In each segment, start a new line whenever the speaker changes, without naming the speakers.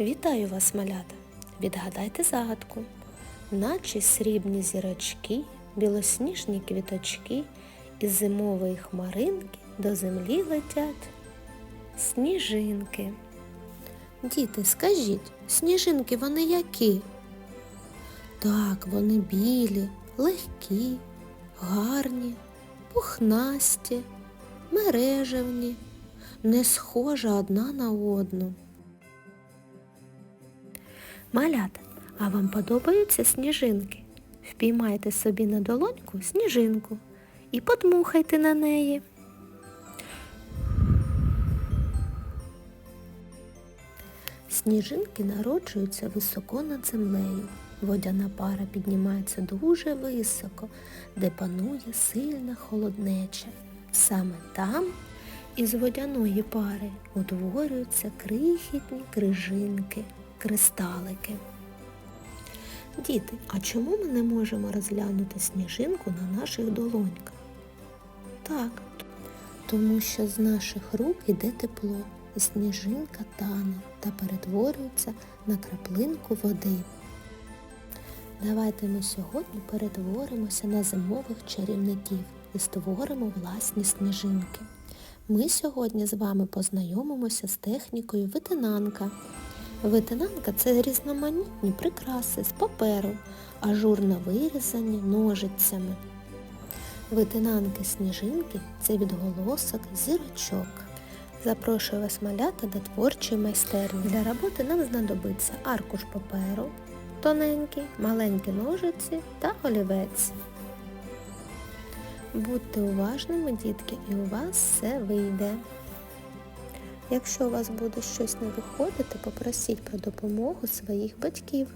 Вітаю вас, малята! Відгадайте загадку. Наче срібні зірочки, білосніжні квіточки із зимової хмаринки до землі летять сніжинки. Діти, скажіть, сніжинки вони які? Так, вони білі, легкі, гарні, пухнасті, мережевні, не схожа одна на одну. Малята, а вам подобаються сніжинки? Впіймайте собі на долоньку сніжинку і подмухайте на неї. Сніжинки народжуються високо над землею. Водяна пара піднімається дуже високо, де панує сильна холоднеча. Саме там із водяної пари утворюються крихітні крижинки, кристалики. Діти, а чому ми не можемо розглянути сніжинку на наших долоньках? Так, тому що з наших рук йде тепло, і сніжинка тане та перетворюється на краплинку води. Давайте ми сьогодні перетворимося на зимових чарівників і створимо власні сніжинки. Ми сьогодні з вами познайомимося з технікою витинанка. Витинанка це різноманітні прикраси з паперу, ажурно вирізані ножицями. Витинанки сніжинки це відголосок зірочок. Запрошую вас малята до творчої майстерні. Для роботи нам знадобиться аркуш паперу, тоненький, маленькі ножиці та олівець. Будьте уважними, дітки, і у вас все вийде. Якщо у вас буде щось не виходити, попросіть про допомогу своїх батьків.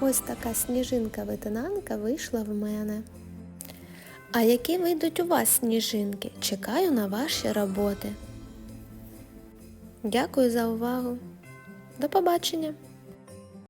Ось така сніжинка-витинанка вийшла в мене. А які вийдуть у вас сніжинки? Чекаю на ваші роботи. Дякую за увагу. До побачення!